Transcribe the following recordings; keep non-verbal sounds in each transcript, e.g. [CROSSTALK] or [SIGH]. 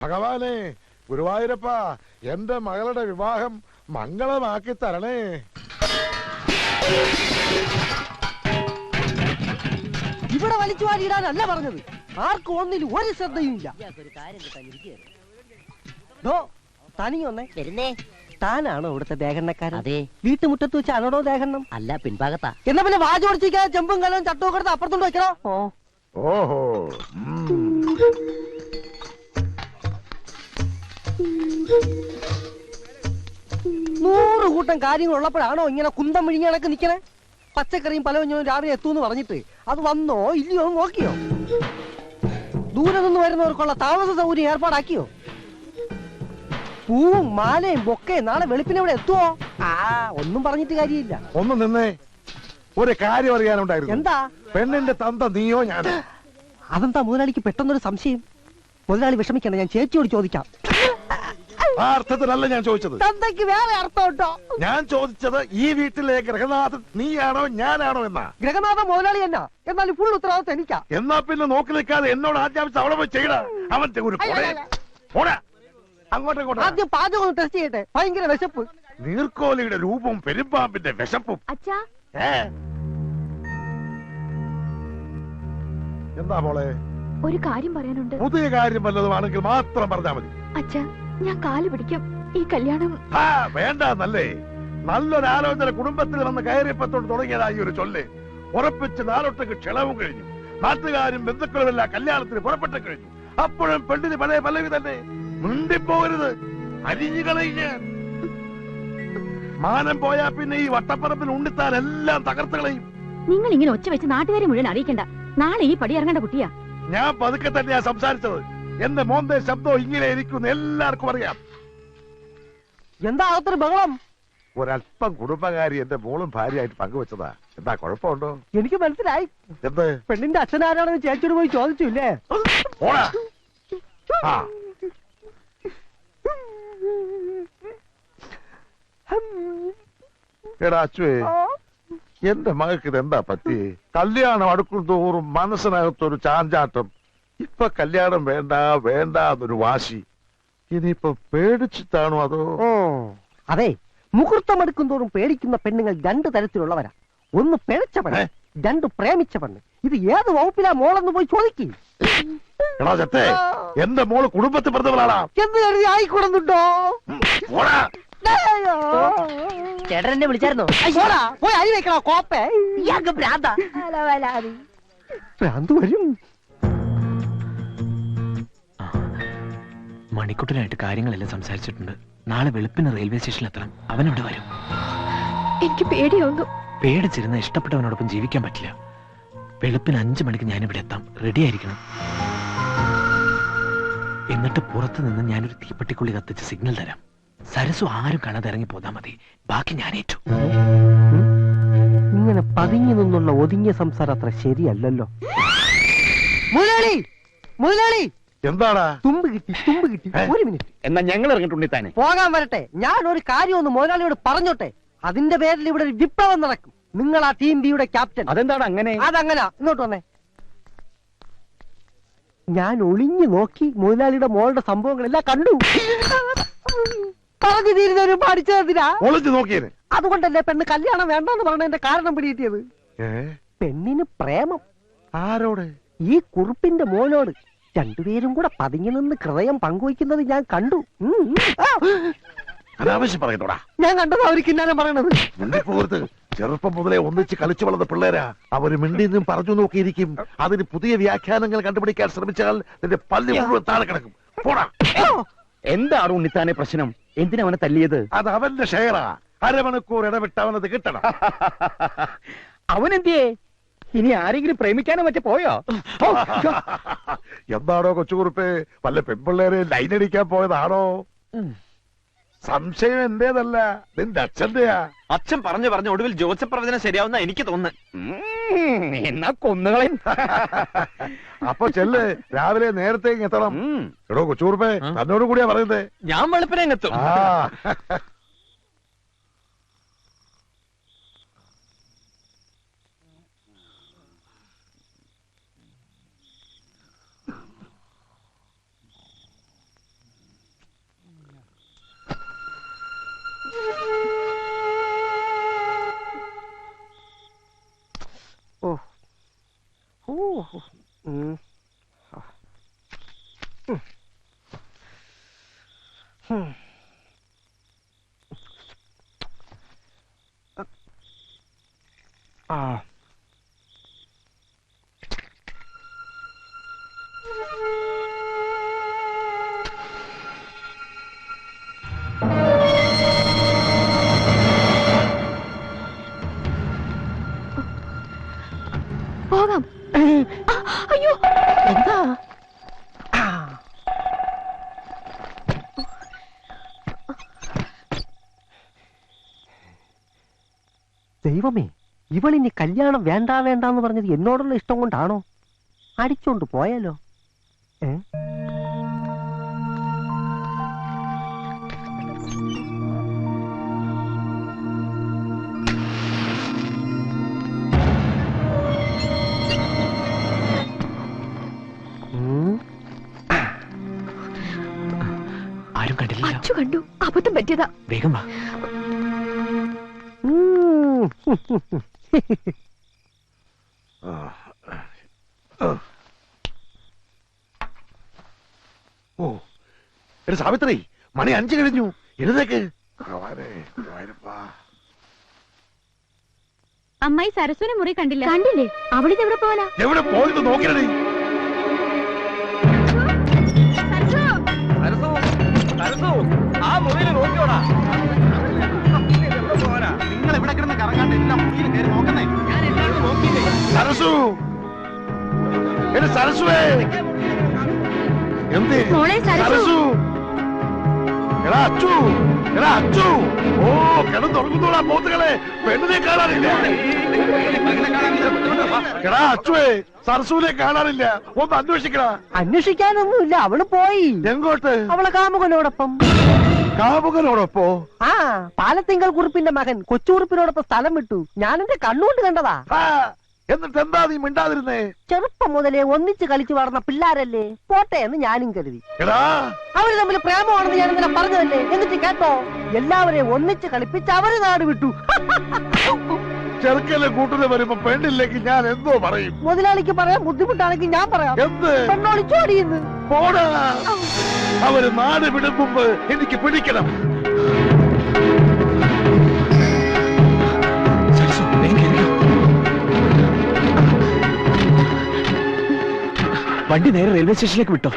ഭഗവാനെ ഗുരുവായൂരപ്പ എന്റെ മകളുടെ വിവാഹം മംഗളമാക്കി തരണേ. ഇവിടെ വലിച്ചു വാരിയിടാനല്ല പറഞ്ഞത്. ആർക്കും ഒന്നിനും ഒരു ശ്രദ്ധയും ഇല്ല. ഒരു കാര്യം കിട്ടാൻ ഇരിക്കുകയാണ്. ദോ തനിങ്ങി വന്നേ. വരുന്നേ. താനാണോ ഇവിടുത്തെ ദേഹണ്ണക്കാരൻ? അതെ. വീട്ടുമുറ്റത്ത് വെച്ചാണോ ദേഹണ്ണം? അല്ല പിൻഭാഗത്താ. എന്നാ പിന്നെ വാചോടിച്ചിരിക്കാതെ ചെമ്പും കലവും ചട്ടവും കൊടുത്ത് അപ്പുറത്തോട്ട് വെക്കണോ ഓ. ഓഹോ. നൂറ് കൂട്ടം കാര്യങ്ങൾ ഉള്ളപ്പോഴാണോ ഇങ്ങനെ കുന്തം വിഴിഞ്ഞ കണക്ക് നിക്കണേ? പച്ചക്കറിയും പലവഞ്ഞും രാവിലെ എത്തൂന്ന് പറഞ്ഞിട്ട് അത് വന്നോ ഇല്ലയോ നോക്കിയോ? ദൂരെ നിന്ന് വരുന്നവർക്കുള്ള താമസ സൗകര്യം ഏർപ്പാടാക്കിയോ? പൂവും മാലയും ബൊക്കയും നാളെ വെളുപ്പിനെ ഇവിടെ എത്തുവോ? ആ ഒന്നും പറഞ്ഞിട്ട് കാര്യമില്ല. ഒന്ന് നിന്നേ. ഒരു കാര്യം അറിയാനുണ്ടായിരുന്നു. എന്താ? പെണ്ണിന്റെ തന്ത നീയോ ഞാൻ അതെന്താ മുതലാളിക്ക് പെട്ടെന്നൊരു സംശയം? മുതലാളി വിഷമിക്കണ്ട ഞാൻ ചേച്ചിയോട് ചോദിക്കാം. ആ അർത്ഥത്തിലല്ല ഞാൻ ചോദിച്ചത്. തന്തയ്ക്ക് വേറെ അർത്ഥം ഉണ്ടോ ഞാൻ ചോദിച്ചത് ഈ വീട്ടിലെ ഗ്രഹനാഥൻ നീയാണോ ഞാനാണോ എന്നാ? ഗ്രഹനാഥ മുതലാളി എന്നാ? എന്നാൽ ഫുൾ ഉത്തരവാദിത്വം എനിക്കാ. എന്നാ പിന്നെ നോക്കി നിൽക്കാതെ എന്നോട് ആജ്ഞാപിച്ച് അവളെ പോയി ചെയ്യട. അവൻ ഒരു പോടാ. അങ്ങോട്ടും ഇങ്ങോട്ടും. ആദ്യം പാചകം ഒന്ന് ടെസ്റ്റ് ചെയ്യട്ടെ. ഭയങ്കര വിശപ്പ്. നീർക്കോലിയുടെ രൂപവും പെരുമ്പാമ്പിന്റെ വിശപ്പും. അച്ഛാ. ഏ? എന്താ മോളെ? ഒരു കാര്യം പറയാനുണ്ട്. പുതിയ കാര്യം വല്ലതുമാണെങ്കിൽ മാത്രം പറഞ്ഞാൽ മതി. അച്ഛാ ഞാൻ കാൽ പിടിക്കും. ഈ കല്യാണം വേണ്ട നല്ലേ നല്ലൊരു ആലോചന കുടുംബത്തിൽ വന്ന് കയറിയപ്പത്തോട് തുടങ്ങിയതായി ഒരു ചൊല്ല്. ഉറപ്പിച്ച് നാലൊട്ടക്ക് ക്ഷണവും കഴിഞ്ഞു. നാട്ടുകാരും ബന്ധുക്കളും എല്ലാം കല്യാണത്തിന് പുറപ്പെട്ടു കഴിഞ്ഞു. അപ്പോഴും പെണ്ണിന് പല പല്ലവി തന്നെ. മിണ്ടിപ്പോകരുത്. അരിഞ്ഞു കളയുക മാനം പോയാ പിന്നെ ഈ വട്ടപ്പറമ്പിൽ ഉണ്ണിത്താൻ എല്ലാം തകർത്ത് കളയും. നിങ്ങൾ ഇങ്ങനെ ഒച്ച വെച്ച് നാട്ടുകാരെ മുഴുവൻ അറിയിക്കണ്ട. നാളെ ഈ പടി ഇറങ്ങേണ്ട കുട്ടിയാ. ഞാൻ പതുക്കെ തന്നെയാ സംസാരിച്ചത്. എന്റെ മോന്റെ ശബ്ദം ഇങ്ങനെ ഇരിക്കുന്നു എല്ലാവർക്കും അറിയാം. എന്താ അകത്തൊരു ബഹളം? ഒരല്പം കുടുംബകാരി എന്റെ മോളും ഭാര്യയായിട്ട് പങ്കുവെച്ചതാ. എന്താ കുഴപ്പമുണ്ടോ? എനിക്ക് മനസ്സിലായി. എന്ത്? പെണ്ണിന്റെ അച്ഛനാരാണെന്ന് ചേച്ചിയോട് പോയി ചോദിച്ചു ഇല്ലേ പോടാ ആ. എടാ അച്ചുവേ എന്റെ മകൾക്ക് ഇത് എന്താ പറ്റി? കല്യാണം അടുക്കും തോറും മനസ്സിനകത്തൊരു ചാഞ്ചാട്ടം. ഇപ്പൊ കല്യാണം വേണ്ട വേണ്ട എന്നൊരു വാശി. ഇനിയിപ്പൊ പേടിച്ചിട്ടാണോ അതോ? അതെ. മുഹൂർത്തമെടുക്കും തോറും പേടിക്കുന്ന പെണ്ണുങ്ങൾ രണ്ട് തരത്തിലുള്ളവരാ. ഒന്ന് പിഴച്ച പെണ്ണ് രണ്ട് പ്രേമിച്ച പെണ്ണ് ഇത് ഏത് വകുപ്പിലാ മോളെന്ന് പോയി ചോദിക്കും. എടാ ചത്തേ എന്റെ മോൾ കുടുംബത്തിൽ പറഞ്ഞവളാടാ എന്ന് കരുതി ആയിക്കൂടുന്നുണ്ടോ? പോടാ. ചേട്ടൻ എന്നെ വിളിച്ചായിരുന്നോ? പോടാ, പോയി അരി വെക്കണോ കോപ്പേ? ഭ്രാന്താ. ഭ്രാന്ത് വരും. മണിക്കുട്ടനായിട്ട് കാര്യങ്ങളെല്ലാം സംസാരിച്ചിട്ടുണ്ട്. നാളെ വെളുപ്പിന് റെയിൽവേ സ്റ്റേഷനിൽ എത്തണം. അവനവിടെ വരും. എനിക്ക് പേടിയാവുന്നു. പേടിച്ചിരുന്ന ഇഷ്ടപ്പെട്ടവനോടൊപ്പം ജീവിക്കാൻ പറ്റില്ല. വെളുപ്പിന് അഞ്ചു മണിക്ക് ഞാനിവിടെ എത്താം. റെഡി ആയിരിക്കണം. എന്നിട്ട് പുറത്തു നിന്ന് ഞാനൊരു തീപ്പെട്ടിക്കുള്ളി കത്തിച്ച് സിഗ്നൽ തരാം. സരസു ആരും കാണാതെ ഇറങ്ങി പോതാ മതി. ബാക്കി ഞാൻ ഏറ്റു ഇങ്ങനെ പതിഞ്ഞു നിന്നുള്ള ഒതുങ്ങിയ സംസാരം അത്ര ശരിയല്ലല്ലോ. മുതലാളി! മുതലാളി! എന്താടാ? തുമ്പ് കിട്ടി തുമ്പ് കിട്ടി. ഒരു മിനിറ്റ്. എന്നാ ഞങ്ങൾ ഇറങ്ങിട്ടുണ്ണിത്താനെ പോകാൻ വരട്ടെ. ഞാൻ ഒരു കാര്യം ഒന്ന് മുതലാളിയോട് പറഞ്ഞോട്ടെ? അതിന്റെ പേരിൽ ഇവിടെ ഒരു വിപ്ലവം നടക്കും. നിങ്ങൾ ആ ടീം ബിയുടെ ക്യാപ്റ്റൻ അതെന്താണ് അങ്ങനെ? അതങ്ങനെ. ഇങ്ങോട്ട് വന്നേ. ഞാൻ ഒളിഞ്ഞു നോക്കി മുതലാളിയുടെ മോളുടെ സംഭവങ്ങളെല്ലാം കണ്ടു. പറഞ്ഞു തീരുന്നവരും പഠിച്ചതിനാ ഒളിഞ്ഞു നോക്കിയേന് അതുകൊണ്ടല്ലേ പെണ്ണ് കല്യാണം വേണ്ടെന്ന് പറഞ്ഞതിന്റെ കാരണം പിടികിട്ടിയത്? പെണ്ണിന് പ്രേമം. ആരോട്? ഈ കുറുപ്പിന്റെ മോനോട്. രണ്ടുപേരും കൂടെ പതിങ്ങി നിന്ന് ഹൃദയം പങ്കുവയ്ക്കുന്നത് ഞാൻ കണ്ടു. അനാവശ്യം പറയുന്നോടാ ഞാൻ കണ്ടത് അവർ കിന്നാനം പറയണത്. മിണ്ടിപ്പോകരുത്. ചെറുപ്പം മുതലേ ഒന്നിച്ച് കളിച്ചു വളർന്ന പിള്ളേരാ. അവർ മിണ്ടിന്നും പറഞ്ഞു നോക്കിയിരിക്കും. അതിന് പുതിയ വ്യാഖ്യാനങ്ങൾ കണ്ടുപിടിക്കാൻ ശ്രമിച്ചാൽ നിന്റെ പല്ലി മുഴുവൻ താഴെ കിടക്കും. പോടാ. എന്താണ് ഉണ്ണിത്താനെ പ്രശ്നം? എന്തിനാ അവനെ തല്ലിയത്? അത് അവന്റെ ഷെയറാ. അരമണിക്കൂർ ഇടവിട്ട് അവനത് കിട്ടണം. [LAUGHS] അവനെന്തിയേ? ഇനി ആരെങ്കിലും പ്രേമിക്കാനോ മറ്റേ പോയോ. എന്താണോ കൊച്ചുകുറുപ്പേ? വല്ല പെൺപിള്ളേരെ ലൈനടിക്കാൻ പോയതാണോ? സംശയം എന്റേതല്ല നിന്റെ അച്ഛന്റെയാ അച്ഛൻ പറഞ്ഞു പറഞ്ഞു ഒടുവിൽ ജോസഫ് പ്രവചനം ശരിയാവുന്ന എനിക്ക് തോന്നുന്നു. എന്നാ കൊന്നുകളെ. അപ്പൊ ചെല്ല് രാവിലെ നേരത്തെ എത്തണം. എടോ കൊച്ചുകുറുപ്പേ തന്നോട് കൂടിയാ പറയുന്നത് ഞാൻ വെളുപ്പിനെ എത്തും പോകാം അയ്യോ. എന്താ? ദൈവമേ ഇവളിനി കല്യാണം വേണ്ട വേണ്ട എന്ന് പറഞ്ഞത് എന്നോടുള്ള ഇഷ്ടം കൊണ്ടാണോ? അടിച്ചോണ്ട് പോയാലോ? ഏ? അബദ്ധം വേഗം വാ. ഓ എടാ സാവിത്രി മണി അഞ്ചു കഴിഞ്ഞു. ഗുരുവായൂരപ്പാ. അമ്മായി സരസ്വനെ മുറി കണ്ടില്ല. കണ്ടില്ലേ? അവളിത് എവിടെ പോവാനാ? എവിടെ പോയിട്ട് നോക്കിയടി. ആ മുറിയിൽ നോക്കിയോടാ. നിങ്ങൾ ഇവിടെ കിടന്ന് കറങ്ങാണ്ട് എല്ലാം മുറിയിൽ കയറി നോക്കുന്നേ ഞാൻ എല്ലാവരും നോക്കിയില്ലേ? സരസു. എടാ സരസുവേ. എന്തേ? സരസു. എടാ അച്ചു. എടാ അച്ചു. ഓ കിടന്നുറങ്ങുന്നോടാ പോത്തുകളെ. പെണ്ണിനെ കാണാറില്ല എടാ അച്ചുവേ സരസുവിനെ കാണാറില്ല ഒന്ന് അന്വേഷിക്കടാ. അന്വേഷിക്കാനൊന്നുമില്ല. അവൾ പോയി. എങ്ങോട്ട്? അവളെ കാമുകനോടൊപ്പം. കാമുകനോടൊപ്പോ ആ പാലത്തിങ്കൽ കുറിപ്പിന്റെ മകൻ കൊച്ചുകുറിപ്പിനോടൊപ്പം സ്ഥലം വിട്ടു. ഞാൻ എന്റെ കണ്ണുകൊണ്ട് കണ്ടതാ. എന്നിട്ട് എന്താ നീ മിണ്ടാതിരുന്നേ? ചെറുപ്പം മുതലേ ഒന്നിച്ച് കളിച്ചു വളർന്ന പിള്ളാരല്ലേ? പോട്ടെ എന്ന് ഞാനും കരുതി. എടാ! അവർ തമ്മിൽ പ്രേമമാണെന്ന് ഞാൻ ഇന്നലെ പറഞ്ഞതല്ലേ? എന്നിട്ട് കേട്ടോ എല്ലാവരെയും ഒന്നിച്ച് കളിപ്പിച്ച് അവർ നാട് വിട്ടു. ചെറുക്കലെ കൂട്ടിന് വരുമ്പോ പെണ്ണില്ലെങ്കിൽ ഞാൻ എന്തോ പറയും? മുതലാളിക്ക് പറയാൻ ബുദ്ധിമുട്ടാണെങ്കിൽ ഞാൻ പറയാം. എന്ത്? പെണ്ണോളിച്ചോടിയെന്ന് പോടാ. അവർ നാട് വിടും മുമ്പ് എനിക്ക് പിടിക്കണം. വണ്ടി നേരെ റെയിൽവേ സ്റ്റേഷനിലേക്ക് വിട്ടോ.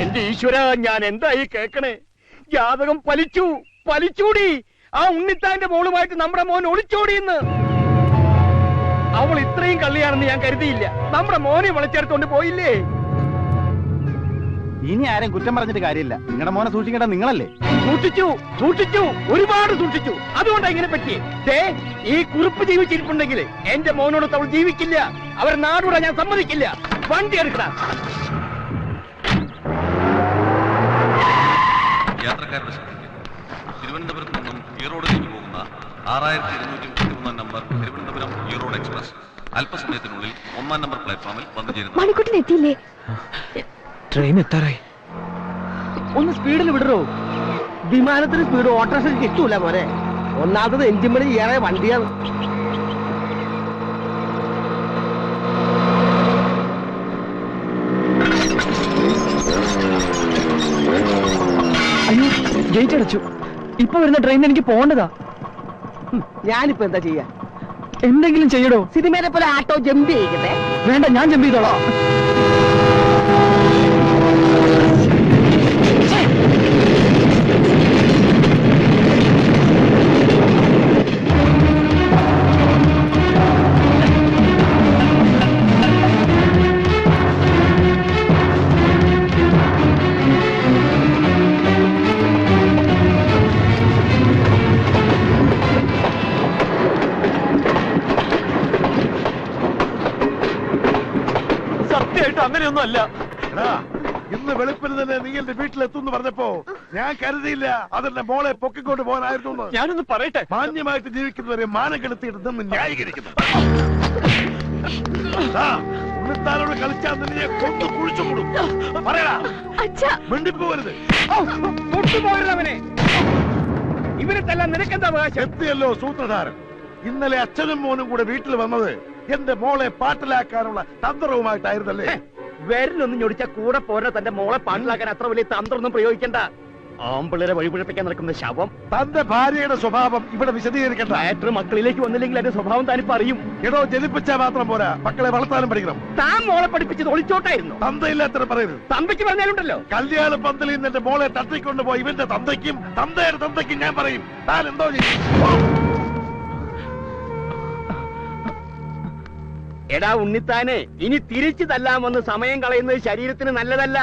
എന്റെ ഈശ്വര ഞാൻ എന്തായി കേക്കണേ? ജാതകം പലിച്ചു പലിച്ചൂടി. ആ ഉണ്ണിത്താന്റെ മോളുമായിട്ട് നമ്മുടെ മോൻ ഒളിച്ചോടിയെന്ന്. അവൾ ഇത്രയും കള്ളിയാണെന്ന് ഞാൻ കരുതിയില്ല. നമ്മുടെ മോനെ വിളിച്ചെടുത്തോണ്ട് പോയില്ലേ? ഇനി ആരും കുറ്റം പറഞ്ഞിട്ട് കാര്യമില്ല. നിങ്ങളുടെ മോനെ സൂക്ഷിക്കേണ്ട നിങ്ങളല്ലേ? സൂക്ഷിച്ചു സൂക്ഷിച്ചു ഒരുപാട് സൂക്ഷിച്ചു. അതുകൊണ്ടാ ഇങ്ങനെ പറ്റി ദേ ഈ കുറിപ്പ് ജീവിച്ചിരിപ്പുണ്ടെങ്കിൽ എന്റെ മോനോട് അവൾ ജീവിക്കില്ല. അവരെ നാടൂടെ ഞാൻ സമ്മതിക്കില്ല. വണ്ടി എടുക്കടാ. യാത്രക്കാരുടെ ശ്രദ്ധയ്ക്ക് തിരുവനന്തപുരത്ത് നിന്നും ഈറോഡിലേക്ക് പോകുന്ന ആറായിരത്തി ഇരുന്നൂറ്റി മുപ്പത്തിമൂന്നാം നമ്പർ തിരുവനന്തപുരം ഈറോഡ് എക്സ്പ്രസ്. അല്പസമയത്തിനുള്ളിൽ ഒന്നാം നമ്പർ പ്ലാറ്റ്ഫോമിൽ വന്നു ചേരുന്നു. മണിക്കൂട്ടിന് എത്തിയില്ലേ ട്രെയിൻ എത്താറായി. ഒന്ന് സ്പീഡിൽ വിടറോ. വിമാനത്തിന് സ്പീഡ് ഓട്ടോറിക്ഷ കിട്ടൂല മോനെ. ഒന്നാമത് എഞ്ചിൻ പണി ഏറെ വണ്ടിയാണ്. അയ്യോ ഗേറ്റ് അടച്ചു. ഇപ്പൊ വരുന്ന ട്രെയിൻ എനിക്ക് പോകേണ്ടതാ. ഞാനിപ്പോ എന്താ ചെയ്യാ? എന്തെങ്കിലും ചെയ്യടോ. സിനിമയിലെ പോലെ ആട്ടോ ജമ്പ് ചെയ്യിക്കട്ടെ. വേണ്ട ഞാൻ ജമ്പ് ചെയ്തോളാം. എടാ ഇന്ന് വെളുപ്പിന് തന്നെ നീ എന്റെ വീട്ടിലെത്തുന്ന് പറഞ്ഞപ്പോ ഞാൻ കരുതിയില്ല അതെന്റെ മോളെ പൊക്കിക്കൊണ്ട് പോകാനായിരുന്നു. ഞാനൊന്ന് പറയട്ടെ? മാന്യമായിട്ട് ജീവിക്കുന്നവരെ മാനം കെടുത്തിയിട്ട് നിന്ന് ന്യായീകരിക്കുന്നു. ഉണ്ണിത്താനോട് കളിച്ചാൽ നിന്നെ കൊണ്ടു കുഴിച്ചു കൂടും തൊട്ടുപോകരുത് അവനെ. ഇവരെ തല്ലാൻ നിനക്കെന്താ അവകാശം? എത്തിയല്ലോ സൂത്രധാരൻ. ഇന്നലെ അച്ഛനും മോനും കൂടെ വീട്ടിൽ വന്നത് എന്റെ മോളെ പാട്ടിലാക്കാനുള്ള തന്ത്രവുമായിട്ടായിരുന്നല്ലേ? വിരലൊന്നും ഞൊടിച്ച കൂടെ പോരാ തന്റെ മോളെ പാട്ടിലാക്കാൻ അത്ര വലിയ തന്ത്രമൊന്നും പ്രയോഗിക്കണ്ട. ആമ്പിള്ളേരെ വഴിപിഴപ്പിക്കാൻ നടക്കുന്ന ശവം. തന്റെ ഭാര്യയുടെ സ്വഭാവം ഇവിടെ വിശദീകരിക്കണ്ട. ഏറ്റവും മക്കളിലേക്ക് വന്നില്ലെങ്കിൽ അതിന്റെ സ്വഭാവം താനിപ്പോ അറിയും. എടോ ജനിപ്പിച്ചാൽ മാത്രം പോരാ. മക്കളെ വളർത്താനും പഠിക്കണം. താൻ മോളെ പഠിപ്പിച്ചത് ഒളിച്ചോട്ടായിരുന്നു. തന്തയില്ലാത്ത പറയരുത്. തന്തയ്ക്ക് പറഞ്ഞാലുണ്ടല്ലോ. കല്യാണ പന്തലിൽ നിന്ന് മോളെ തട്ടിക്കൊണ്ടുപോയി ഇവന്റെ തന്തയ്ക്കും തന്തയുടെ തന്തയ്ക്കും ഞാൻ പറയും. താൻ എന്തോ ചെയ്യും? എടാ ഉണ്ണിത്താനെ ഇനി തിരിച്ചു തല്ലാമെന്ന് സമയം കളയുന്നത് ശരീരത്തിന് നല്ലതല്ല.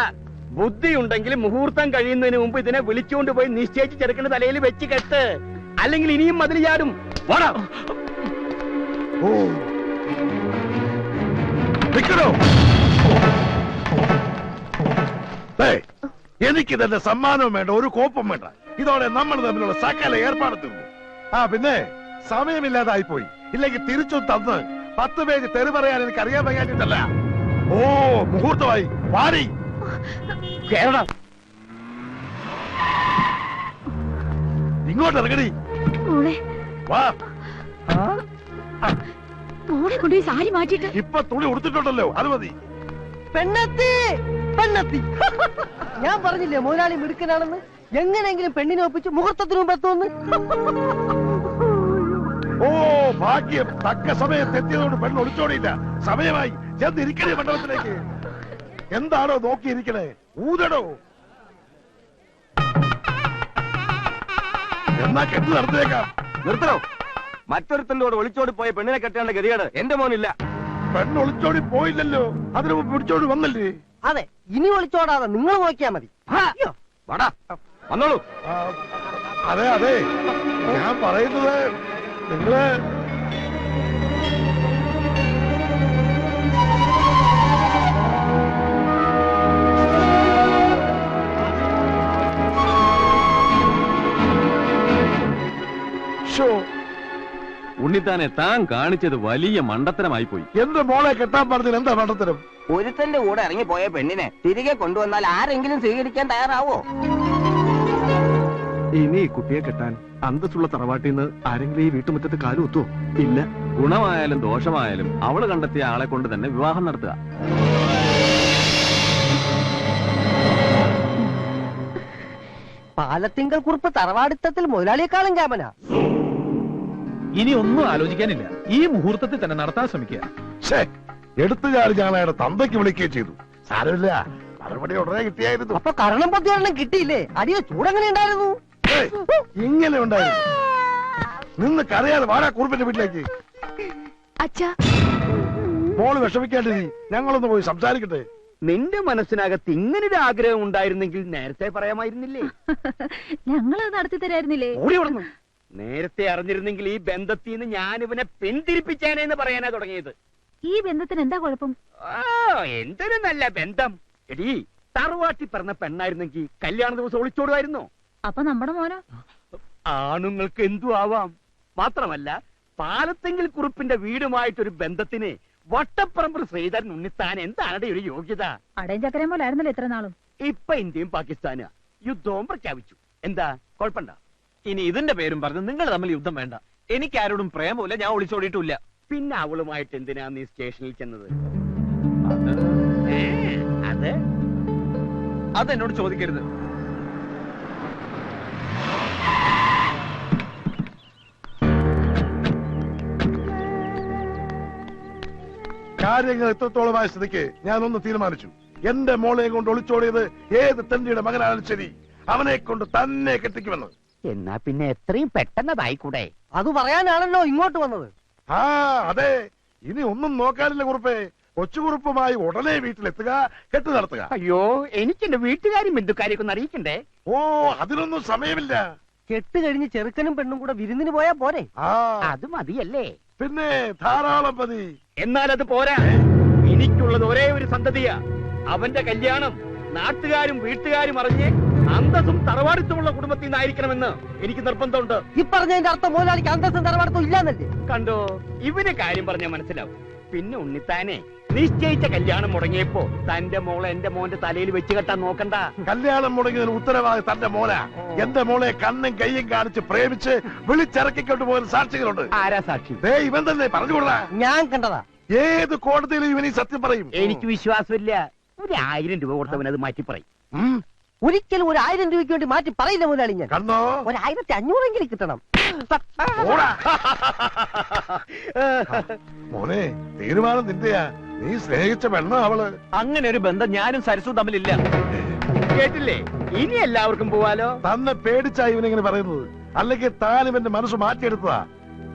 ബുദ്ധി ഉണ്ടെങ്കിൽ മുഹൂർത്തം കഴിയുന്നതിന് മുമ്പ് ഇതിനെ വിളിച്ചുകൊണ്ട് പോയി നിശ്ചയിച്ച് ചെറുക്കേണ്ട തലയിൽ വെച്ച് കെട്ട്. അല്ലെങ്കിൽ ഇനിയും മതിൽ ചാടും. എനിക്ക് തന്നെ സമ്മാനവും വേണ്ട ഒരു കോപ്പും വേണ്ട. ഇതോടെ നമ്മൾ തമ്മിലുള്ള സകല ഏർപ്പാട് തീർന്നു ആ പിന്നെ സമയമില്ലാതായി പോയി ഇല്ലെങ്കിൽ തിരിച്ചു തന്ന് പത്ത് പേജ് തെറി പറയാൻ എനിക്ക് അറിയാൻ വയ്യാഞ്ഞിട്ടല്ല. ഓ മുഹൂർത്തമായി. വാരി കേരള. ഇങ്ങോട്ട് ഇറങ്ങടി. മോളെ. വാ. മോളെ കൊണ്ടുപോയി സാരി മാറ്റിട്ട് ഇപ്പൊ തുണി ഉടുത്തിട്ടുണ്ടല്ലോ അത് മതി. പെണ്ണത്തി പെണ്ണത്തി. ഞാൻ പറഞ്ഞില്ലേ മോനാളി മിടുക്കനാണെന്ന്? എങ്ങനെയെങ്കിലും പെണ്ണിനെ ഒപ്പിച്ച് മുഹൂർത്തത്തിന് മുമ്പ് എത്തുമെന്ന്? ഓ ഭാഗ്യം. തക്ക സമയത്ത് എത്തിയതുകൊണ്ട് പെണ്ണ് ഒളിച്ചോടിയില്ല. സമയമായി. ചെന്നിരിക്കണേ മണ്ഡലത്തിലേക്ക് എന്താണോ നോക്കിയിരിക്കണേ? ഊതടോ. എന്നാ കെട്ട് നടത്തിയേക്കാം നിർത്തണോ? മറ്റൊരുത്തന്റെ ഒളിച്ചോടി പോയ പെണ്ണിനെ കെട്ടേണ്ട ഗതികേട് എന്റെ മോനില്ല. പെണ്ണ് ഒളിച്ചോടി പോയില്ലല്ലോ. അതിനു മുമ്പ് പിടിച്ചോടി വന്നല്ലേ? അതെ ഇനി ഒളിച്ചോടാതെ നിങ്ങൾ നോക്കിയാ മതി. വന്നോളൂ. അതെ അതെ. ഞാൻ പറയുന്നത് നിങ്ങൾ ഷോ. ഉണ്ണിത്താനെ താൻ കാണിച്ചത് വലിയ മണ്ടത്തരമായി പോയി എന്ത് മോളെ കെട്ടാൻ പറഞ്ഞത് എന്താ മണ്ടത്തരം? ഒരുത്തന്റെ കൂടെ ഇറങ്ങി പോയ പെണ്ണിനെ തിരികെ കൊണ്ടുവന്നാൽ ആരെങ്കിലും സ്വീകരിക്കാൻ തയ്യാറാവോ? ഇനി ഈ കുട്ടിയെ കെട്ടാൻ അന്തസ്സുള്ള തറവാട്ടിൽ നിന്ന് ആരെങ്കിലും ഈ വീട്ടുമുറ്റത്ത് കാലുകുത്തുവോ ഇല്ല. ഗുണമായാലും ദോഷമായാലും അവൾ കണ്ടെത്തിയ ആളെ കൊണ്ട് തന്നെ വിവാഹം നടത്തുക. പാലത്തിങ്കൽ കുറിപ്പ് തറവാടിത്തത്തിൽ മുതലാളിയെക്കാളും ക്യാമന. ഇനി ഒന്നും ആലോചിക്കാനില്ല. ഈ മുഹൂർത്തത്തിൽ തന്നെ നടത്താൻ ശ്രമിക്കുക. എടുത്തു ചാടി ഞാൻ അയാളുടെ തന്തയ്ക്ക് വിളിക്കുകയും ചെയ്തു. സാരമില്ല. മറുപടി ഉടനെ കിട്ടിയായിരുന്നു. അപ്പൊ കരണം പത്തിയൊരെണ്ണം കിട്ടിയില്ലേ? അടിയ ചൂടെങ്ങനെ ഉണ്ടായിരുന്നു? ഇങ്ങനെ ഉണ്ടായിരുന്നു നിന്ന് കരയാതെ വാടാ കുറുപ്പിന്റെ വീട്ടിലേക്ക്. അച്ഛാ. മോൾ വിഷമിക്കാണ്ടിരി ഞങ്ങളൊന്ന് പോയി സംസാരിക്കട്ടെ. നിന്റെ മനസ്സിനകത്ത് ഒരു ആഗ്രഹം ഉണ്ടായിരുന്നെങ്കിൽ നേരത്തെ പറയാമായിരുന്നില്ലേ? [LAUGHS] ഞങ്ങളത് നടത്തി തരായിരുന്നില്ലേ? നേരത്തെ അറിഞ്ഞിരുന്നെങ്കിൽ ഈ ബന്ധത്തിൽ നിന്ന് ഞാൻ ഇവനെ പിന്തിരിപ്പിച്ചേനെന്ന് പറയാനാ തുടങ്ങിയത്. ഈ ബന്ധത്തിന് എന്താ കുഴപ്പം? എന്തൊരു നല്ല ബന്ധം. എടീ തറവാട്ടി പറഞ്ഞ പെണ്ണായിരുന്നെങ്കിൽ കല്യാണ ദിവസം ഒളിച്ചോടുമായിരുന്നോ? അപ്പൊ നമ്മുടെ മോനോ? ആണുങ്ങൾക്ക് എന്തു ആവാം? മാത്രമല്ല പാലത്തെങ്കിൽ കുറുപ്പിന്റെ വീടുമായിട്ടൊരു ബന്ധത്തിന് വട്ടപ്പറമ്പ് ശ്രീധരൻ ഉണ്ണിത്താൻ എന്താണ് ഒരു യോഗ്യത? അടയും ചക്കരയും പോലെ ആയിരുന്നല്ലോ ഇത്ര നാളും. ഇപ്പൊ ഇന്ത്യയും പാകിസ്ഥാനും യുദ്ധവും പ്രഖ്യാപിച്ചു. എന്താ? കൊഴപ്പണ്ട? ഇനി ഇതിന്റെ പേരും പറഞ്ഞ് നിങ്ങൾ തമ്മിൽ യുദ്ധം വേണ്ട. എനിക്ക് ആരോടും പ്രേമമില്ല ഞാൻ ഒളിച്ചോടിയിട്ടില്ല. പിന്നെ അവളുമായിട്ട് എന്തിനാ നീ സ്റ്റേഷനിൽ ചെന്നത്? അത്? എന്നോട് ചോദിക്കരുത്. കാര്യങ്ങൾ എത്രത്തോളമായ സ്ഥിതിക്ക് ഞാനൊന്ന് തീരുമാനിച്ചു. എന്റെ മോളെ കൊണ്ട് ഒളിച്ചോടിയത് ഏത് തന്റെ മകനാണ് ശരി. അവനെ കൊണ്ട് തന്നെ കെട്ടിക്കുമെന്ന്. എന്നാ പിന്നെ എത്രയും പെട്ടെന്നതായിക്കൂടെ? അത് പറയാനാണല്ലോ ഇങ്ങോട്ട് വന്നത്. ആ അതെ. ഇനി ഒന്നും നോക്കാനില്ല കുറുപ്പേ. കൊച്ചുകുറുപ്പുമായി ഉടനെ വീട്ടിലെത്തുക കെട്ട് നടത്തുക. അയ്യോ എനിക്ക് എന്റെ വീട്ടുകാരും ബന്ധുക്കാരെയൊക്കെ ഒന്ന് അറിയിക്കണ്ടേ? ഓ അതിനൊന്നും സമയമില്ല. കെട്ട് കഴിഞ്ഞ് ചെറുക്കനും പെണ്ണും കൂടെ വിരുന്നിന് പോയാ പോരെ? ആ. അത് മതിയല്ലേ? പിന്നെ ധാരാളം മതി എന്നാൽ അത് പോരാ. എനിക്കുള്ളത് ഒരേ ഒരു സന്തതിയാ. അവന്റെ കല്യാണം നാട്ടുകാരും വീട്ടുകാരും അറിഞ്ഞ് അന്തസ്സും തറവാടിത്തമുള്ള കുടുംബത്തിൽ നിന്നായിരിക്കണമെന്ന് എനിക്ക് നിർബന്ധമുണ്ട്. ഈ പറഞ്ഞതിന്റെ അർത്ഥം മുതലാളിക്ക് അന്തസ്സും തറവാടത്തും ഇല്ലാന്നല്ലേ? കണ്ടോ? ഇവന് കാര്യം പറഞ്ഞാൽ മനസ്സിലാവും. പിന്നെ ഉണ്ണിത്താനെ നിശ്ചയിച്ച കല്യാണം മുടങ്ങിയപ്പോ തന്റെ മോളെ എന്റെ മോന്റെ തലയിൽ വെച്ച് കെട്ടാൻ നോക്കണ്ട. കല്യാണം മുടങ്ങിയതിന് ഉത്തരവാദി തന്റെ മോന. എന്റെ മോളെ കണ്ണും കയ്യും കാണിച്ച് പ്രേമിച്ച് വിളിച്ചിറക്കിക്കൊണ്ട് പോകുന്ന സാക്ഷികളുണ്ട്. ആരാ സാക്ഷി? ദേ ഇവൻ തന്നെ പറഞ്ഞുകൊള്ളാ. ഞാൻ കണ്ടതാ. ഏത് കോടതിയിലും ഇവൻ ഈ സത്യം പറയും? എനിക്ക് വിശ്വാസമില്ല. ഒരു ആയിരം രൂപ കൊടുത്തവൻ അത് മാറ്റി പറയും. ഒരിക്കലും ഒരു ആയിരം രൂപയ്ക്ക് വേണ്ടി മാറ്റി പറയില്ല മുതലാളി ഞാൻ. കണ്ടോ ഒരു ആയിരത്തി അഞ്ഞൂറെങ്കിലും കിട്ടണം. [LAUGHS] മോനെ തീരുമാനം നിന്റെയാ. നീ സ്നേഹിച്ച പെണ്ണ അവൾ. അങ്ങനെ ഒരു ബന്ധം ഞാനും സരസും തമ്മിലില്ല. കേട്ടില്ലേ? ഇനി എല്ലാവർക്കും പോവാലോ? തന്നെ പേടിച്ചാ ഇവനിങ്ങനെ പറയുന്നത്. അല്ലെങ്കിൽ താനും എന്റെ മനസ്സ് മാറ്റിയെടുത്തതാ.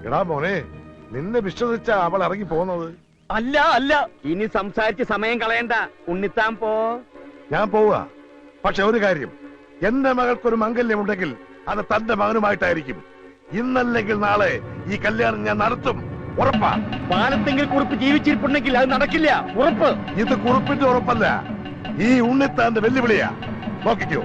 എടാ മോനെ നിന്നെ വിശ്വസിച്ചാ അവൾ ഇറങ്ങി പോകുന്നത്. അല്ല അല്ല. ഇനി സംസാരിച്ച് സമയം കളയണ്ട. ഉണ്ണിത്താൻ പോ. ഞാൻ പോവുക പക്ഷെ ഒരു കാര്യം. എന്റെ മകൾക്കൊരു മംഗല്യം ഉണ്ടെങ്കിൽ അത് തന്റെ മകനുമായിട്ടായിരിക്കും. ഇന്നല്ലെങ്കിൽ നാളെ ഈ കല്യാണം ഞാൻ നടത്തും. ഉറപ്പാ. പാലത്തെങ്കിൽ കുറിപ്പ് ജീവിച്ചിരിപ്പുണ്ടെങ്കിൽ അത് നടക്കില്ല. ഉറപ്പ്. ഇത് കുറിപ്പിന്റെ ഉറപ്പല്ല. ഈ ഉണ്ണിത്താന്റെ വെല്ലുവിളിയാ. നോക്കിക്കോ.